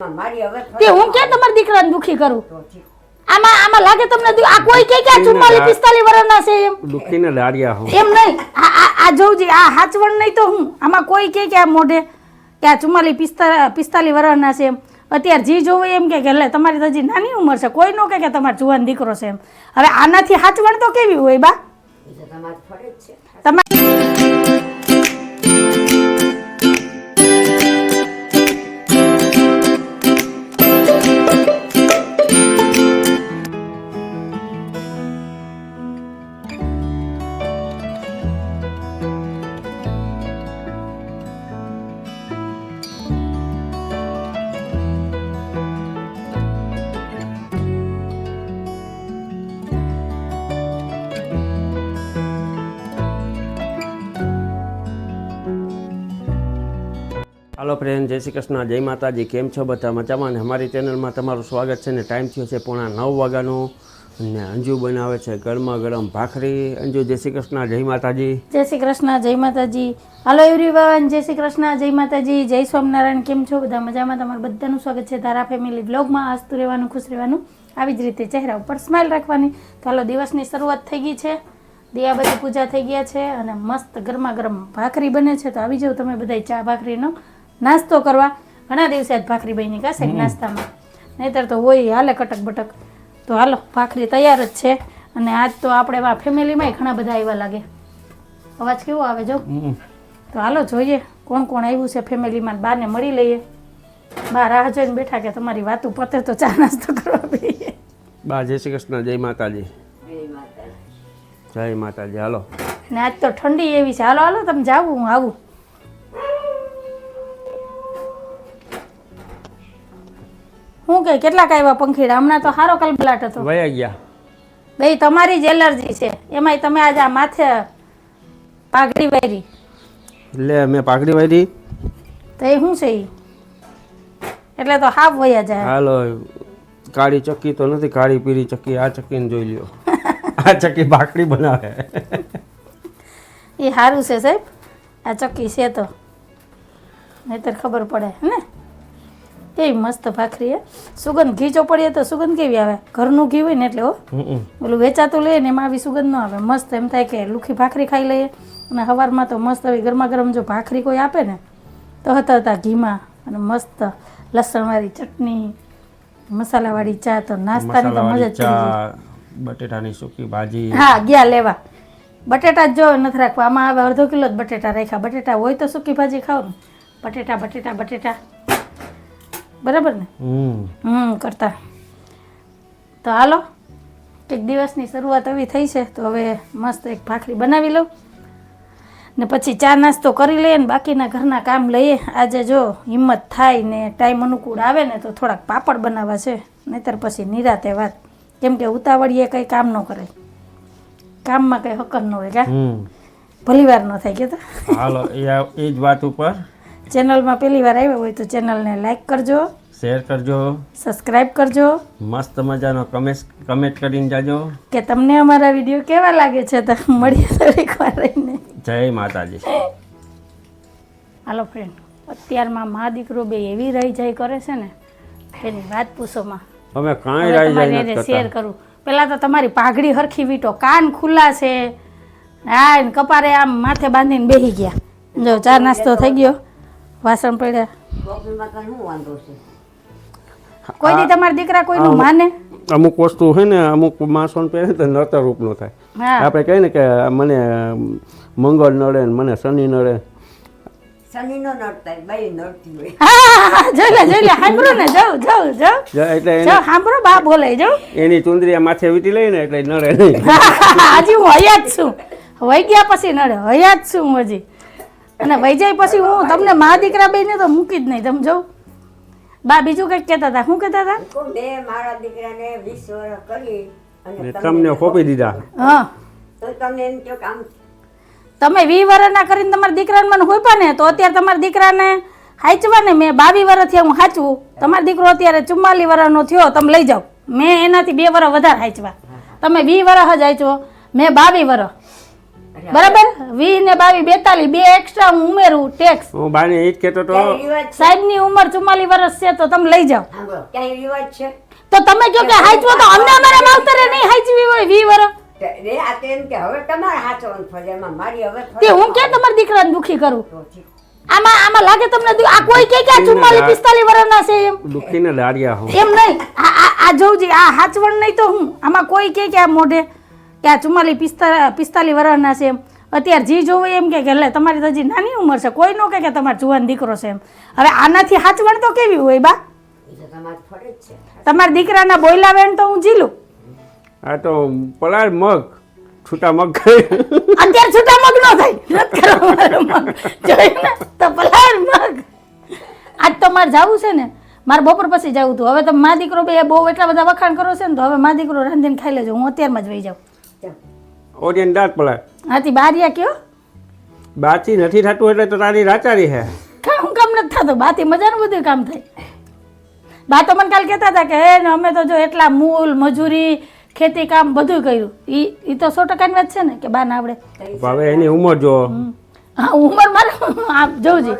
મારી હવે તે હું કે તમારા દીકરાને દુખી કરું? આમાં આમાં લાગે તમને આ કોઈ કે કે આ ચુમ્માલીસ પિસ્તાલીસ વર્ષના છે એમ? દુખીને લાડ્યા હું. એમ નહીં. આ આ આ જોઉજી આ હાચવણ નહીં તો હું? આમાં કોઈ કે કે આ મોઢે કે આ ચુમ્માલીસ પિસ્તા પિસ્તાલીસ વર્ષના છે એમ. અત્યારે જી જોવે એમ કે એટલે તમારી તો હજી નાની ઉંમર છે. કોઈ નો કે કે તમારો જુવાન દીકરો છે એમ. હવે આનાથી હાચવણ તો કેવી હોય બા? તમારી ફરજ છે. તમારે હાલો ફ્રેન્ડ જય શ્રી કૃષ્ણ. જય માતાજી. કેમ છો બધા? મજામાં ને? અમારી ચેનલમાં તમારું સ્વાગત છે ને ટાઈમ થયો છે પોણા નવ વાગ્યાનો. ને અંજુ બનાવે છે ગરમા ગરમ ભાખરી. અંજુ, જય શ્રી કૃષ્ણ. જય માતાજી. જય શ્રી કૃષ્ણ. જય માતાજી. હાલો એવરીવન જય શ્રી કૃષ્ણ. જય માતાજી. જય સ્વામિનારાયણ. કેમ છો બધા? મજામાં? તમારું બધાનું સ્વાગત છે તારા ફેમિલી બ્લોગમાં હસતું રહેવાનું, ખુશ રહેવાનું. આવી જ રીતે ચહેરા ઉપર સ્માઇલ રાખવાની. તો હાલો દિવસની શરૂઆત થઈ ગઈ છે. દિયા બધી પૂજા થઈ ગયા છે અને મસ્ત ગરમા ગરમ ભાખરી બને છે. તો આવી જાઓ તમે બધા ચા ભાખરીનો. નાસ્તો કરવા. ઘણા દિવસે આજ ભાખરી બની કાશે નાસ્તામાં. નહીતર તો હોય હાલે કટક બટક. તો હાલો ભાખરી તૈયાર જ છે. અને આજ તો આપણે ફેમિલીમાં ઘણા બધા આવ્યા લાગે. અવાજ કેવો આવે જો? તો હાલો જોઈએ કોણ કોણ આવ્યું છે ફેમિલીમાં. બાને મળી લઈએ. બા રાહ જોઈને બેઠા કે તમારી વાતું પતે તો ચા નાસ્તો કરવા બેસીએ બા જય શ્રી કૃષ્ણ જય માતાજી. જય માતાજી. હાલો. ને આજ તો ઠંડી એવી છે. હાલો હાલો તમે જાવું હું આવું. હું કે કેટલાક આવ્યા પંખીડા? હમણાં તો સારો કલબલાટ હતો. વયા ગયા. બે તમારી જ એલર્જી છે. એમાંય તમે આજે આ માથે પાઘડી વાયરી. લે મેં પાઘડી વાયરી. તો એ શું છે ઈ? એટલે તો હાફ વયા જાય. હાલો કાળી ચક્કી તો નથી કાળી પીળી ચક્કી. આ ચક્કીને જોઈ લ્યો. આ ચક્કી ભાખરી બનાવે. એ સારું છે સાહેબ. આ ચક્કી છે તો. નહીતર ખબર પડે ને? કેવી મસ્ત ભાખરી હે. સુગંધ ઘી ચોપડીએ તો સુગંધ કેવી આવે? ઘરનું ઘી હોય ને એટલે હો. ઓલું વેચાતું લઈએ ને એમાં આવી સુગંધ ન આવે. મસ્ત એમ થાય કે લુખી ભાખરી ખાઈ લઈએ. અને સવારમાં તો મસ્ત આવી ગરમા ગરમ જો ભાખરી કોઈ આપે ને તો હતા હતા ઘીમાં અને મસ્ત લસણવાળી ચટણી મસાલાવાળી ચા તો નાસ્તાની તો મજા જ બટેટાની સૂકી ભાજી. હા ગયા લેવા. બટેટા જ જો નથી રાખવા. આમાં હવે અડધો કિલો જ બટેટા રાખ્યા. બટેટા હોય તો સૂકી ભાજી ખાવ બટેટા બટેટા બટેટા. બરાબર ને? હમ. કરતા. તો હાલો એક દિવસની શરૂઆત એવી થઈ છે તો હવે મસ્ત એક ભાખરી બનાવી લઉં. ને પછી ચા નાસ્તો કરી લઈએ ને બાકીના ઘરના કામ લઈએ. આજે જો હિંમત થાય ને ટાઈમ અનુકૂળ આવે ને તો થોડાક પાપડ બનાવવા છે નહીતર પછી નિરાતે વાત. કેમ કે ઉતાવળીએ કંઈ કામ ન કરાય. કામમાં કંઈ હકર ન હોય કા? ભલીવાર ભલી વાર ન થાય કે તો હાલો એ જ વાત ઉપર. ચેનલમાં પહેલી વાર આવ્યા હોય તો ચેનલને લાઈક કરજો શેર કરજો. સબસ્ક્રાઇબ કરજો. મસ્ત મજાનો કમેન્ટ કમેન્ટ કરીને જાજો. કે તમને અમારા વીડિયો કેવા લાગે છે તો મળીએ દરેક વાર રહીને. જય માતાજી. હાલો ફ્રેન્ડ અત્યારમાં મા દીકરો બે એવી રહી જાય કરે છે ને એની વાત પૂછોમાં અમે કાંઈ રહી જાય નથી શેર કરું. પેલા તો તમારી પાઘડી હરખી વીટો કાન ખુલ્લા છે. હા કપારે આમ માથે બાંધીને બેસી ગયા. જો ચા નાસ્તો થઈ ગયો. વાસણ પડ્યા. કોઈ દી તમારા દીકરા કોઈનું માને? અમુક વસ્તુ હોય ને અમુક માણસોને પહેરે તો નડતર રૂપ નો થાય આપણે કહીએ ને કે મને મંગળ નડે ને મને શનિ નડે. એની સાંભળો બા બોલે જો એની ચુંદરી આ માથે વીટી લઈ ને એટલે નડે નહીં. હજી હું હયા જ છું. વહી ગયા પછી નડે હયા જ છું હજી. અને વહી જાય પછી હું તમને મા દીકરા બેને તો મૂકી જ નહીં તમે જો. બા બીજું કંઈક કહેતા હતા? શું કહેતા હતા? બે મારા દીકરાને વીસ વર્ષ કરી અને તમને ખોપી દીધા. હા. તો તમે એમ કે આમ તમે વી વર્ષના કરીને તમારા દીકરાને મને હોઈપા ને તો અત્યારે તમારા દીકરાને હાચવા ને મેં બાવી વર્ષથી હું હાચવું. તમારો દીકરો અત્યારે ચુમ્માલી વર્ષનો થયો તમે લઈ જાઓ. મેં એનાથી બે વર્ષ વધારે હાચવા. તમે વી વર્ષ જ હાચવો મેં બાવી વર્ષ બરાબર? વી ને બાવી બેતાલી બે એક્સ્ટ્રા હું ઉમેરું ટેક્સ હું બાને એ જ કહેતો તો સાહેબની ઉંમર ચુમ્માલીસ વર્ષ છે તો તમે લઈ જાઓ. ક્યાંય રિવાજ છે? તો તમે કહો કે હાચવો તો અમને અમારા માવતરે નહીં હાચવી હોય વી વર્ષ તે- રે આ તો કે હવે તમારે હાચવાનું ફરજ એમાં મારી હવે તે હું ક્યાં તમારા દીકરાને દુખી કરું? આમાં આમાં લાગે તમને આ કોઈ કે કે આ ચુમ્માલીસ પિસ્તાલીસ વર્ષના છે એમ? દુખીને લાડ્યા હો. એમ નહીં. આ આ આ આ હાચવણ નહીં તો હું? આમાં કોઈ કે કે આ મોઢે કે આ ચુમ્માલીસ પિસ્તા પિસ્તાલીસ વર્ષના છે એમ. અત્યારે જી જોવું એમ કે કે લે તમારી તો હજી નાની ઉંમર છે. કોઈ નો કહે કે તમારો જુવાન દીકરો છે એમ. હવે આનાથી હાચવણ તો કેવી હોય બા? તમારી ફરજ છે. તમારા દીકરાના બોયલા વેણ તો હું જીલું આ તો પલાળ મગ છૂટા મગ ખાઈ અત્યારે છૂટા મગ નો થાય. રદ કરો મારો મગ. જોયું ને? તો પલાળ મગ. આજ તો મારે જવું છે ને. મારે બપોર પછી જવું હતું. હવે તો મા દીકરો બે બહુ એટલા બધા વખાણ કરો છે ને તો હવે મા દીકરો રાંધીને ખાઈ લેજો. હું અત્યારમાં જ વહી જાઉં. ઓડિયન દાંત પડે હાથી બારિયા કયો? બાચી નથી થતું એટલે તો તારી રાચારી હે. કામ હું કામ નથી થતું? બાથી મજાનું બધું કામ થાય. બા તો મને કાલ કહેતા હતા કે હે ને અમે તો જો એટલા મૂલ મજૂરી ખેતી કામ બધું કર્યું. ઈ ઈ તો સો ટકાની વાત છે ને કે બા ના આવડે હવે એની ઉંમર જો હા ઉંમર મારે આમ જોઉં છે.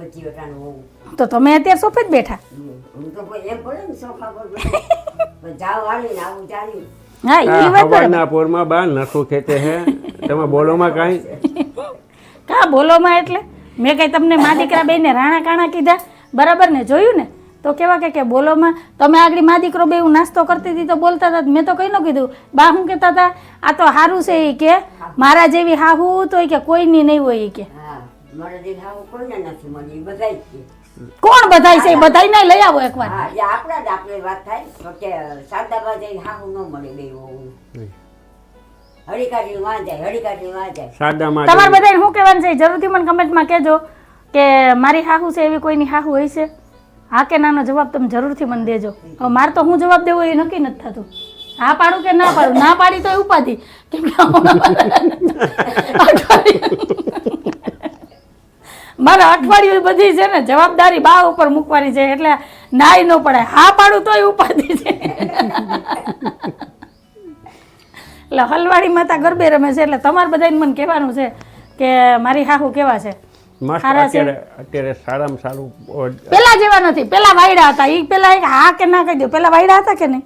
બધી હોવું. તો તમે અત્યારે સોફે જ બેઠા? હું તો કોઈ એમ પડે ને સોફા પર પણ જાવ હાલી ને આવું ચાલી હા આ વાત બરાબર. પોરમાં બા નસો ખેતે હે. તમે બોલોમાં કાંઈ? કા બોલોમાં એટલે? મેં કઈ તમને મા દીકરા બેને રાણા કાણા કીધા? બરાબર ને? જોયું ને? તો કેવા કે કે બોલોમાં તમે આગળ મા દીકરો બે હું નાસ્તો કરતી હતી તો બોલતા હતા મેં તો કઈ ન કીધું. બા હું કહેતા હતા આ તો સારું છે એ કે. મારા જેવી હાહુ તો કે કોઈની નહીં હોય એ કે. મારા દિલ કોઈને નથી મળી બધાય છે. કોણ બધાય છે? બધાય નહીં લઈ આવો એકવાર. હા એ આપણા જ આપણે વાત થાય તો કે સાદાબા જઈને હાહુ ન મળે બે હળીકાઢી વાં જાય હળીકાઢી વાં જાય. તમારે બધાને શું કહેવાનું છે? જરૂરથી મને કમેન્ટમાં કહેજો કે મારી હાહુ છે એવી કોઈની હાહુ હોય છે? હા કે નાનો જવાબ તમે જરૂરથી મને દેજો. હવે મારે તો હું જવાબ દેવો એ નક્કી નથી થતું. હા પાડું કે ના પાડું? ના પાડી તો ઉપાધિ. કેમ કે મારે અઠવાડિયું બધી છે ને જવાબદારી બા ઉપર મૂકવાની છે એટલે નાય ન પડે હા પાડું તોય ઉપાધિ છે. એટલે હલવાડી માતા ગરબે રમે છે એટલે તમારે બધાને મને કહેવાનું છે કે મારી હાહુ કેવા છે. અત્યારે સારામાં સારું પેલા જેવા નથી પેલા વાયડા હતા. ઈ પેલા એક હા કે ના કહી દો પેલા વાયડા હતા કે નહીં?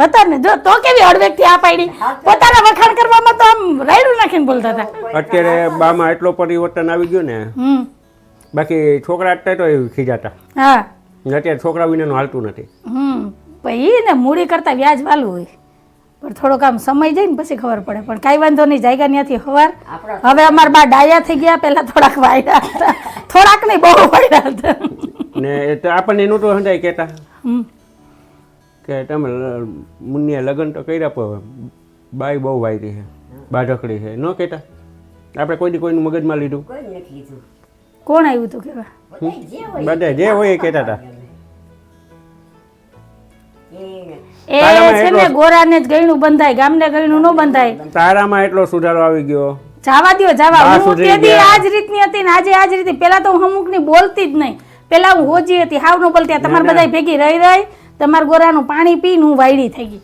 હતા ને જો તો કેવી હળવેકથી આ પાડી? પોતાના વખાણ કરવામાં તો આમ રાયડું નાખીને બોલતા હતા. અત્યારે બામાં એટલો પરિવર્તન આવી ગયો ને હમ. બાકી છોકરા અત્યારે તો એવું ખીજાતા. હા. અત્યારે છોકરા વિનાનું હાલતું નથી. હમ. પણ ને મૂડી કરતા વ્યાજ વાલું હોય. પણ થોડોક આમ સમય જાય ને પછી ખબર પડે. પણ કાંઈ વાંધો નહીં જાયગા ત્યાંથી હવાર. હવે અમારા બા ડાયા થઈ ગયા પેલા થોડાક વાયડા હતા. થોડાક નહીં બહુ વાયડા હતા. ને તો આપણને એનું તો સમજાય કહેતા. હમ. કે તમે મુન્નીએ લગ્ન તો કર્યા પણ બાઈ બહુ વાયરી છે બાઢકડી છે. ન કહેતા? આપણે કોઈની કોઈનું મગજમાં લીધું? કોણ આવ્યું હતું કેવા બધાય જે હોય બધા જે હોય એ કહેતા હતા. એ તારામાં છે ને એટલો- ગોરાને જ ગયણું બંધાય ગામને ગયણું ન બંધાય. તારામાં એટલો સુધારો આવી ગયો. જાવા જાવા. હું દી. આજ રીતની હતી ને આજે આજ રીતની. પેલા તો હું અમુકની બોલતી જ નહીં. પેલા હું હોજી હતી હાવ ન બોલતી. તમારે બધા ભેગી રહી રહી. તમારા ગોરાનું પાણી પીને હું વાયડી થઈ ગઈ.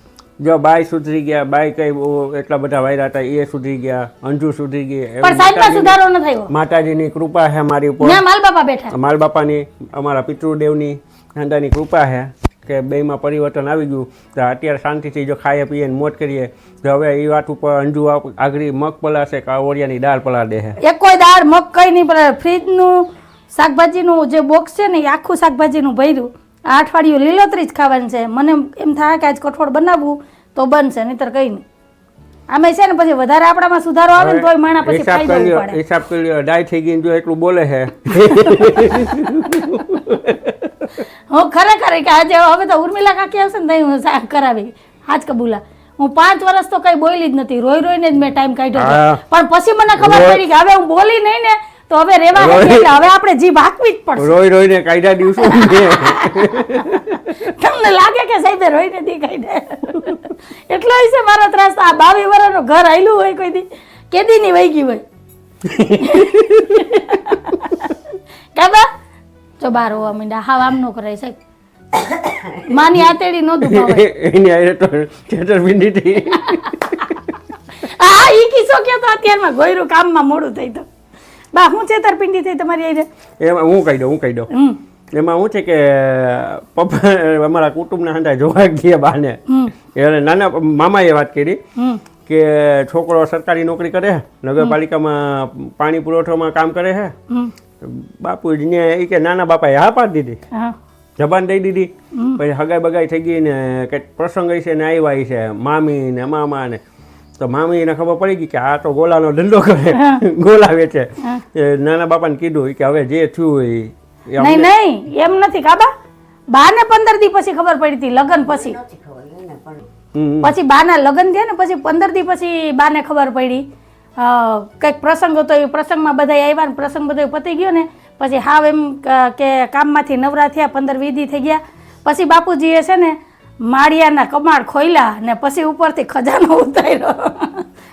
જો બાઈ સુધરી ગયા બાઈ કઈ એટલા બધા વાયરા હતા એ સુધરી ગયા અંજુ સુધરી ગઈ પણ સાહેબમાં સુધારો ન થયો. માતાજીની કૃપા છે મારી ઉપર. માલ બાપા બેઠા. માલ બાપાની અમારા પિતૃદેવની નંદાની કૃપા છે કે બેમાં પરિવર્તન આવી ગયું. તો અત્યારે શાંતિથી જો ખાઈએ પીએ ને મોજ કરીએ. તો હવે એ વાત ઉપર અંજુ આગળ મગ પલાશે કે ઓરિયાની દાળ પલા દે છે એક કોઈ દાળ મગ કઈ નહીં પણ ફ્રીજનું શાકભાજીનું જે બોક્સ છે ને એ આખું શાકભાજીનું ભર્યું. આ અઠવાડિયું લીલોતરી જ ખાવાની છે. મને એમ થાય કે આજ કઠોળ બનાવવું તો બનશે નહીતર કઈ નહીં. આમે છે ને પછી વધારે આપણામાં સુધારો આવે ને તોય માણા પછી હિસાબ ખાઈ જવું પડે હિસાબ કરી લ્યો ડાય થઈ ગઈ જો એટલું બોલે છે. હું ખરેખર કે આજે હવે તો ઉર્મિલા કાકી આવશે ને તો હું શાક કરાવી. હાજ કબૂલા. હું પાંચ વર્ષ તો કઈ બોલી જ નથી. રોઈ રોઈને જ મેં ટાઈમ કાઢ્યો પણ પછી મને ખબર પડી કે હવે હું બોલી નહીં ને તો હવે રેવા એટલે હવે આપણે જીભ હાંકવી જ પડશે. રોઈ રોઈને કાયદા દિવસો તમને લાગે કે સાહેબે રોઈને દી કાઢ્યા એટલો છે મારો ત્રાસ. આ બાવી વર્ષનું ઘર આયલું હોય કોઈ દી. કેદી ની વહી ગઈ હોય. કાબા જો બાર હોવા માંડ્યા. હાવ આમ નો કરાય સાહેબ. માની આતેડી નો દુભાવે એની આરે તો છેતરપિંડી થઈ આ ઈ કિસ્સો કે તો અત્યારમાં ગોયરું કામમાં મોડું થઈ તો બા હું છેતરપિંડી થઈ તમારી આવી એમાં હું કહી દઉં હું કહી દઉં. એમાં શું છે કે પપ્પા અમારા કુટુંબના હંડા જોવા ગયા બાને. એટલે નાના મામાએ વાત કરી કે છોકરો સરકારી નોકરી કરે નગરપાલિકામાં પાણી પુરવઠામાં કામ કરે છે બાપુજીને એ કે નાના બાપાએ હા પાડી દીધી. જબાન દઈ દીધી. પછી હગાઈ બગાઈ થઈ ગઈ ને કે પ્રસંગ છે ને આવ્યા છે મામી ને મામા ને. તો મામીને ખબર પડી ગઈ કે આ તો ગોલાનો ધંધો કરે. ગોલા વેચે નાના બાપાને કીધું કે હવે જે થયું હોય એ નહીં નહીં એમ નથી કાબા બાને પંદર દી પછી ખબર પડી હતી લગ્ન પછી. નથી ખબર એને પછી બાના લગ્ન થયા ને પછી પંદર દી પછી બાને ખબર પડી. કંઈક પ્રસંગ હતો એ પ્રસંગમાં બધા આવ્યા ને પ્રસંગ બધો પતી ગયો ને પછી હાવ એમ ક- કામમાંથી નવરા થયા પંદર વીસ થઈ ગયા. પછી બાપુજીએ છે ને માળિયાના કમાડ ખોલ્યા ને પછી ઉપરથી ખજાનો ઉતાર્યો.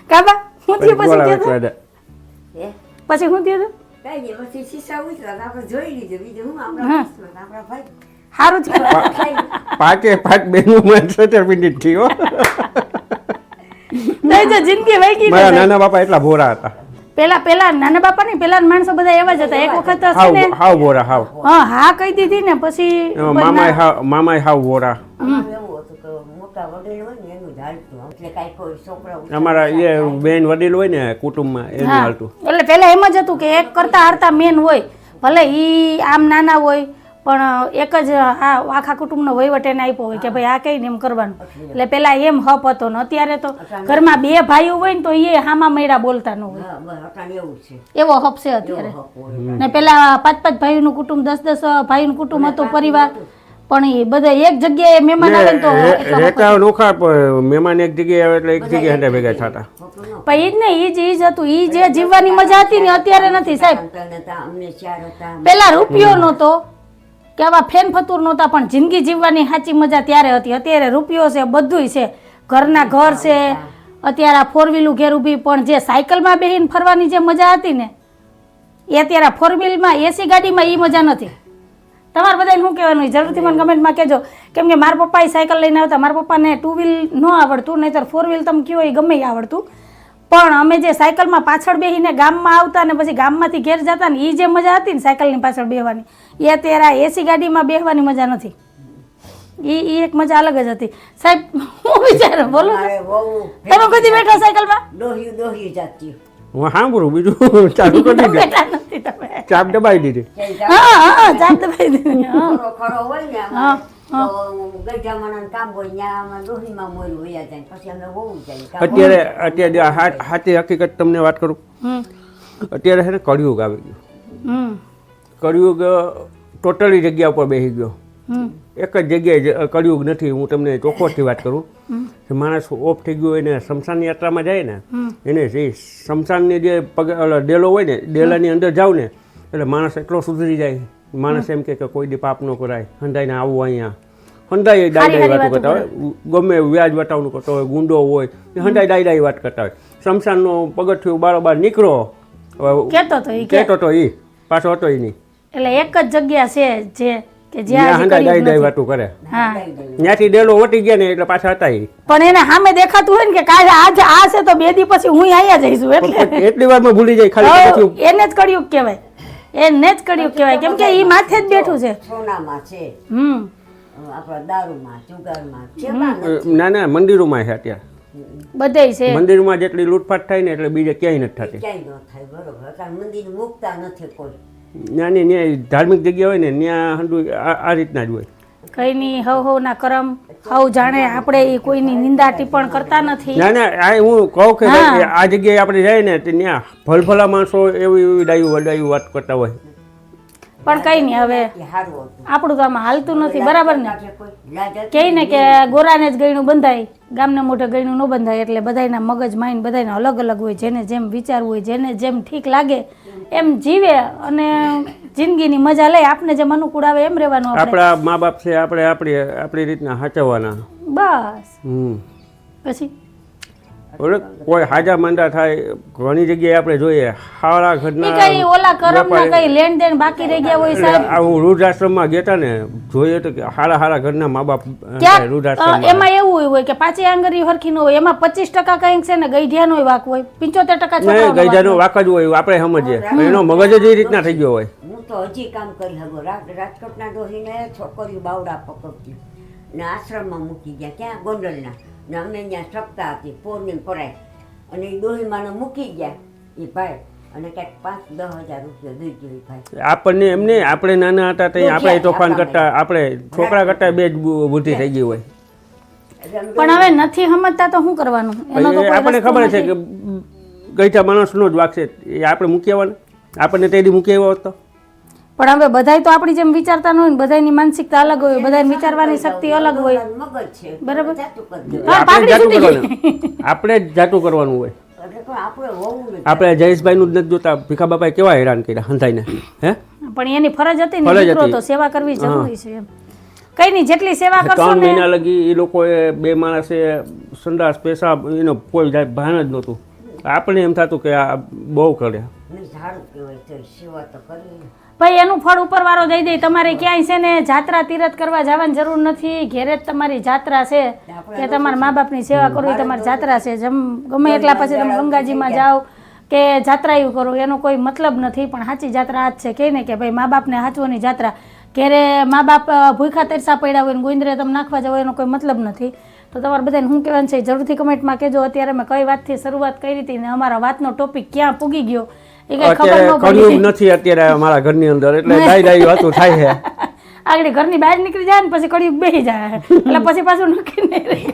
કાબા હું પછી થયું પછી કીધું? પછી હું થયું કઈ પછી શીશા ઉતરા જોઈ લીધું. બીજું હું આપણા હા. દોસ્તો ને આપણા ભાઈ. સારું છે પાંચે પાંચ જ થઈ નહીં તો જિંદગી વહી ગઈ મારા નાના બાપા એટલા ભોરા હતા. પેલા પેલા નાના બાપા ને પેલા માણસો બધા એવા જ હતા. એક વખત છે હાવ ને હાવ બોરા હાવ. હા હા કહી દીધી ને પછી મામાય હાવ મામાય હાવ ઉછેર અમારા એ બેન વડીલ હોય ને કુટુંબમાં એનું હાલતું. એટલે પેલા એમ જ હતું કે એક કરતા હારતા મેન હોય. ભલે ઈ આમ નાના હોય પણ એક જ આ આખા કુટુંબનો વહીવટ એને આપ્યો હોય કે ભાઈ આ કઈ ને એમ કરવાનું. એટલે પેલા એમ હપ હતો ને અત્યારે તો ઘરમાં બે ભાઈઓ હોય ને તો એ હામા મૈડા બોલતા ન હોય. હા બસ અટાણે એવું છે. એવો હપ છે અત્યારે. ને પેલા પાંચ પાંચ ભાઈઓનું કુટુંબ દસ દસ ભાઈનું કુટુંબ હતું પરિવાર. પણ એ બધા એક જગ્યાએ મહેમાન આવે તો. રહેતા નોખા મહેમાન એક જગ્યાએ આવે એટલે એક જગ્યાએ હંડા ભેગા થતા. પણ ઈ જ ને ઈ જ ઈ જ હતું. ઈ જે જીવવાની મજા હતી ને અત્યારે નથી સાહેબ. પેલા રૂપિયો નહોતો. કે આવા ફેન ફતુર નહોતા પણ જિંદગી જીવવાની સાચી મજા ત્યારે હતી. અત્યારે રૂપિયો છે બધુંય છે. ઘરના ઘર છે અત્યારે આ ફોર વ્હીલું ઘેર ઊભી પણ જે સાયકલમાં બેસીને ફરવાની જે મજા હતી ને એ અત્યારે ફોર વ્હીલમાં એસી ગાડીમાં એ મજા નથી. તમારે બધાને શું કહેવાનું? જરૂરથી મને કમેન્ટમાં કહેજો. કેમ કે મારા પપ્પાએ સાયકલ લઈને આવતા મારા પપ્પાને ટુ વ્હીલ ન આવડતું નહીંતર ફોર વ્હીલ તમે કયો એ ગમે આવડતું. પણ અમે જે સાયકલમાં પાછળ બેસીને ગામમાં આવતા ને પછી ગામમાંથી ઘેર જતા ને એ જે મજા હતી ને સાયકલની પાછળ બેહવાની એ અત્યારે એસી ગાડીમાં બેહવાની મજા નથી. એ એ એક મજા અલગ જ હતી. સાહેબ હું વિચારો બોલો તમે કદી બેઠા સાયકલમાં? ડોહ્યું ડોહ્યું જાતી હું સાંભળું બીજું ચાલુ કરી દીધું. ચાપ દબાઈ દીધી. હા હા ચાપ દબાઈ દીધી. હા. ખરો હોય ને અત્યારે અત્યારે સાચી હકીકત તમને વાત કરું? અત્યારે છે ને કળિયુગ આવી ગયું. હમ. કળિયુગ ટોટલી જગ્યા ઉપર બેસી ગયો. એક જ જગ્યાએ કળિયુગ નથી. હું તમને ચોખ્ખોથી વાત કરું. કે માણસ ઓફ થઈ ગયો એને શમશાન યાત્રામાં જાય ને એને જે શમશાનની જે પગ ડેલો હોય ને ડેલાની અંદર જાવ ને એટલે માણસ એટલો સુધરી જાય. માણસ એમ કે કોઈ દી પાપ ન કરાય. હંધાઈને આવું અહીંયા. હંધાઈ ડાઈ ડાઈ વાતો કરતા હોય. ગમે વ્યાજ વટાવનું કરતો હોય ગુંડો હોય એ હંધાઈ ડાઈ ડાઈ વાત કરતા હોય. શમશાનનો પગથિયું બારોબાર નીકળો. હવે કેતો તો ઈ કહેતો હતો એ પાછો હતો એ નહીં. એટલે એક જ જગ્યા છે જે કે જ્યાં હજી હંધાઈ કર્યું ડાઈ ડાઈ નથી. વાતો કરે. હા. ત્યાંથી ડેલો વટી ગયા ને એટલે પાછા હતા ઈ. પણ એને સામે દેખાતું હોય ને કે કાલે આજ આ છે તો બે દી પછી હું અહીંયા જઈશું એટલે. પણ એટલી વારમાં ભૂલી જાય ખાલી પછી એને જ કળિયુગ કહેવાય. એને જ કળિયુગ કહેવાય. કેમ કે ઈ માથે જ બેઠું છે. સોનામાં છે. હમ. આપણા દારૂમાં જુગારમાં જેમાં નથી. ના ના મંદિરોમાં છે અત્યારે. બધેય છે. મંદિરમાં જેટલી લૂંટફાટ થાય ને એટલે બીજે ક્યાંય નથી થતી. ક્યાંય ન થાય બરોબર. કારણ મંદિર મૂકતા નથી કોઈ. ત્યાંની ન્યાય ધાર્મિક જગ્યા હોય ને ત્યાં હંડુ આ રીતના જ હોય. કઈ ની હવ ના કરમ હવ જાણે આપણે કોઈની નિંદા ટિપ્પણ કરતા નથી. ના ના આ હું કહું કે. આ જગ્યાએ આપણે જાય ને ત્યાં ભલભલા માણસો એવી એવી ડાયું વડાયું વાત કરતા હોય. પણ કઈ નહીં હવે આપણું તો આમાં હાલતું નથી બરાબર ને? કહે ને કે ગોરાને જ ગયણું બંધાય ગામને મોઢે ગયણું ન બંધાય એટલે બધાયના મગજ માઇન્ડ બધાયના અલગ અલગ હોય જેને જેમ વિચારવું હોય જેને જેમ ઠીક લાગે એમ જીવે અને જિંદગીની મજા લઈ આપને જેમ અનુકૂળ આવે એમ રહેવાનું આપણા મા બાપ છે આપણે આપણી આપણી રીતના સાચવવાના. બસ. હમ. પછી? ઓલે કોઈ હાજા માંદા થાય ઘણી જગ્યાએ આપણે જોઈએ હાળા ઘરના કઈ ઓલા કરમના કઈ લેણ દેણ બાકી રહી ગયા હોય સાહેબ? આ હું વૃદ્ધાશ્રમમાં ગયા ને જોઈએ તો કે હાળા હાળા ઘરના મા બાપ ક્યાંક એમાં એવું હોય કે પાછી આંગળી હરખી ન હોય એમાં પચીસ ટકા કંઈક છે ને ગઈઢિયાનો વાક હોય પંચોતેર ટકા નહીં ગઈઢિયાનો વાક હોય. જ હોય આપણે સમજીએ. એનો મગજ જ એ રીતના થઈ ગયો હોય. હું તો હજી કામ કરી હગો રાજકોટના ડોહીને છોકરીઓ બાવડા પકડતી ને આશ્રમમાં મૂકી ગયા ક્યાં? ગોંડલના. ને અમે ત્યાં સપ્તાહ હતી પોરની પરાય અને એ ડોહીમાને મૂકી ગયા. એ ભાઈ અને ક્યાંક પાંચ દસ હજાર રૂપિયા દઈ ગયો એ ભાઈ. આપણને એમને આપણે નાના હતા તો આપણે તોફાન કરતા આપણે છોકરા કરતા બે જ બુદ્ધિ થઈ ગઈ હોય. પણ હવે નથી સમજતા તો શું કરવાનું? એનો તો રસ્તો ખબર છે. કે ગઈઠા માણસનો જ વાક છે. એ આપણે મૂકી આવવાના? આપણને તે મૂકી આવ્યો હોત પણ હવે બધાય તો આપણી જેમ વિચારતા ન હોય ને બધાની માનસિકતા અલગ હોય બધાય વિચારવાની શક્તિ અલગ હોય. મગજ છે. બરાબર. આપણે જ જાતું કરવાનું. આપણે જ જાતું કરવાનું હોય. આપણે જયેશભાઈ નું જ નથી જોતા. ભીખા બાપાએ કેવા હેરાન કર્યા હંધાઈને. હે? પણ એની ફરજ હતી ને મિત્રો તો સેવા કરવી જરૂરી છે એમ. કઈ નહીં જેટલી સેવા કરશો ત્રણ ને મહિના લગી એ લોકોએ બે માણસે સંડાસ પેશાબ એનો કોઈ જાય ભાન જ નહોતું. આપણે એમ થતું કે આ બહુ કરે ભાઈ એનું ફળ ઉપરવાળો દઈ દે. તમારે ક્યાંય છે ને જાત્રા તીરથ કરવા જવાની જરૂર નથી. ઘેરે જ તમારી જાત્રા છે કે તમારા મા બાપની સેવા કરવી તમારી જાત્રા છે. જેમ ગમે એટલા પછી તમે ગંગાજીમાં જાઓ કે જાત્રા એવું કરો. એનો કોઈ મતલબ નથી પણ સાચી જાત્રા આ જ છે. કે ને કે ભાઈ મા બાપને હાચવાની જાત્રા. ઘેરે મા બાપ ભૂખા તરસા પડ્યા હોય ને ગોંદરે તમે નાખવા જાવ એનો કોઈ મતલબ નથી. તો તમારે બધાને શું કહેવાનું છે? જરૂરથી કમેન્ટમાં કહેજો. અત્યારે મેં કઈ વાતથી શરૂઆત કરી હતી ને અમારા વાતનો ટોપિક ક્યાં પૂગી ગયો? એ કઈ ખબર ન પડી કર્યું નથી અત્યારે અમારા ઘરની અંદર એટલે ડાઈ ડાઈ વાતો થાય છે. આગળ ઘરની બહાર નીકળી જાય ને પછી કળિયુગ બેસી જાય. એટલે પછી પાછું નક્કી નહીં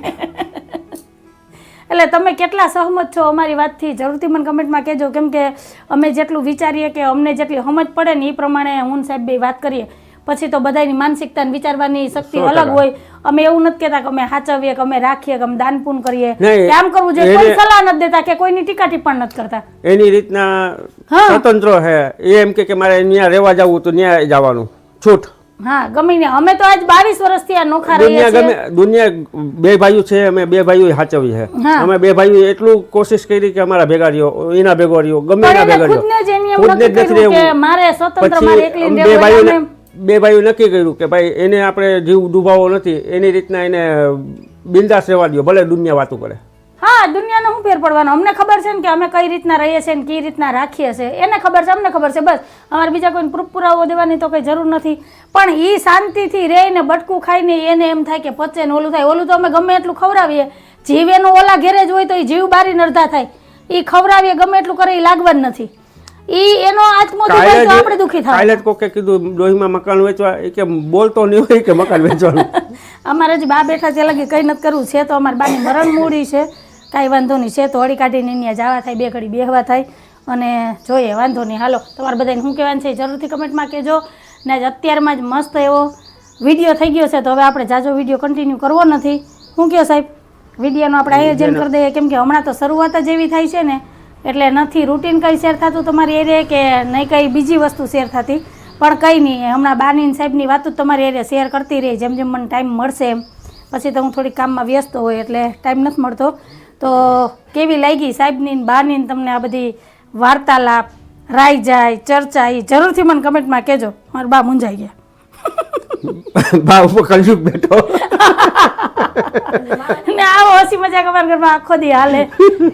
એટલે તમે કેટલા સહમત છો અમારી વાતથી? જરૂરથી મને કમેન્ટમાં કહેજો. કેમ કે અમે જેટલું વિચારીએ કે અમને જેટલી સમજ પડે ને એ પ્રમાણે હું સાહેબ બે વાત કરીએ. પછી તો બધાની માનસિકતા ને વિચારવાની શક્તિ અલગ હોય. અમે એવું નથી કહેતા કે અમે સાચવીએ કે અમે રાખીએ કે અમે દાનપૂન કરીએ. કામ કરવું જોઈએ કોઈ સલાહ નથી દેતા કે કોઈની ટીકા ટીપણ નથી કરતા. એની રીતના સ્વતંત્ર હે. એ એમ કે મારે ત્યાં રહેવા જવું તો ત્યાં જવાનું. છૂટ. હા ગમીને અમે તો આજ બાવીસ વર્ષથી આ નોખા રહીએ દુનિયા છીએ. ગમે દુનિયા બે ભાઈઓ છે અમે બે ભાઈઓ સાચવી છે અમે બે ભાઈઓ એટલું કોશિશ કરી કે અમારા ભેગા રહ્યો એના ભેગો રહ્યો ગમે એના ભેગા ભેગા ખુદને જ એની એમ નથી કે મારે સ્વતંત્ર મારે એકલી રહેવું બે ભાઈઓ નક્કી કર્યું કે ભાઈ એને આપણે જીવ ડૂબાવો નથી, એની રીતના એને બિંદાસ રહેવા દો ભલે દુનિયા વાતો કરે. હા, દુનિયાનો શું ફેર પડવાનો? અમને ખબર છે ને કે અમે કઈ રીતના રહીએ છીએ ને કઈ રીતના રાખીએ છીએ? એને ખબર છે, અમને ખબર છે, બસ. અમારે બીજા કોઈને પ્રૂફ પુરાવો દેવાની તો કઈ જરૂર નથી. પણ એ શાંતિથી રહીને બટકું ખાઈને એને એમ થાય કે પચે ને ઓલું થાય. ઓલું તો અમે ગમે એટલું ખવડાવીએ. જીવ એનું ઓલા ઘેરે જ હોય તો એ જીવ બારી નરધા થાય. એ ખવડાવીએ ગમે એટલું કરે એ લાગવા જ નથી. એ એનો આત્મો દુખાય તો આપણે દુખી થાય કાલે જ કોકે કીધું ડોહીમાં મકાન વેચવા એ કે બોલતો નહીં હોય કે મકાન વેચવાનું. અમારે હજી બા બેઠા છે લગી કંઈ નથી કરવું. છે તો અમારી બાની મરણ મૂડી છે. કાંઈ વાંધો નહીં. છે તો હળી કાઢીને અહીંયા જવા થાય બે ઘડી બેહવા થાય. અને જોઈએ વાંધો નહીં. હાલો તમારે બધાને શું કહેવાનું છે જરૂરથી કમેન્ટમાં કહેજો. ને આજ અત્યારમાં જ મસ્ત એવો વીડિયો થઈ ગયો છે તો હવે આપણે જાજો વીડિયો કન્ટિન્યુ કરવો નથી. શું કહો સાહેબ? વિડીયોનું આપણે આયોજન કરી દઈએ. કેમ કે હમણાં તો શરૂઆત જ એવી થાય છે ને. એટલે નથી. રૂટીન કંઈ શેર થતું તમારી એરિયા કે નહીં કંઈ બીજી વસ્તુ શેર થતી? પણ કંઈ નહીં. હમણાં બાની સાહેબની વાતો તમારી એરિયા શેર કરતી રહી. જેમ જેમ મને ટાઈમ મળશે એમ. પછી તો હું થોડી કામમાં વ્યસ્ત હોય એટલે ટાઈમ નથી મળતો. તો કેવી લાગી સાહેબની બાનીન બાની તમને આ બધી વાર્તાલાપ રાઈ જાય, ચર્ચા એ જરૂરથી મને કમેન્ટમાં કહેજો. મારા બા મૂંઝાઈ ગયા. બા ઉપર કલયુગ બેઠો. ને આવો હસી મજાક અમારા ઘરમાં આખો દી હાલે.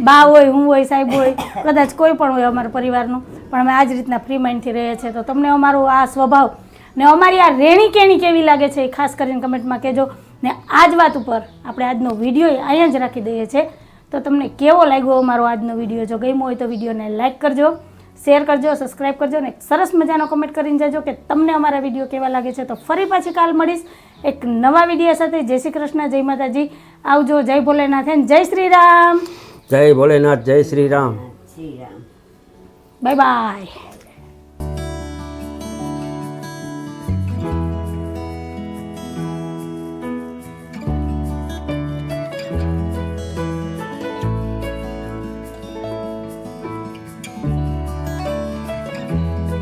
બા હોય, હું હોય, સાહેબ હોય, કદાચ કોઈ પણ હોય અમારા પરિવારનું. પણ અમે આ જ રીતના ફ્રી માઇન્ડથી રહીએ છીએ. તો તમને અમારો આ સ્વભાવ ને અમારી આ રેણી કેણી કેવી લાગે છે એ ખાસ કરીને કમેન્ટમાં કહેજો. ને આ જ વાત ઉપર આપણે આજનો વીડિયો અહીંયા જ રાખી દઈએ છીએ. તો તમને કેવો લાગ્યો અમારો આજનો વીડિયો? જો ગમ્યો હોય તો વિડીયોને લાઇક કરજો. શેર કરજો સબસ્ક્રાઇબ કરજો ને એક સરસ મજાનો કમેન્ટ કરીને જજો કે તમને અમારા વીડિયો કેવા લાગે છે. તો ફરી પાછી કાલ મળીશ એક નવા વીડિયો સાથે. જય શ્રી કૃષ્ણ જય માતાજી. આવજો જય ભોલેનાથ એન જય શ્રી રામ. જય ભોલેનાથ જય શ્રી રામ. શ્રી રામ. Bye bye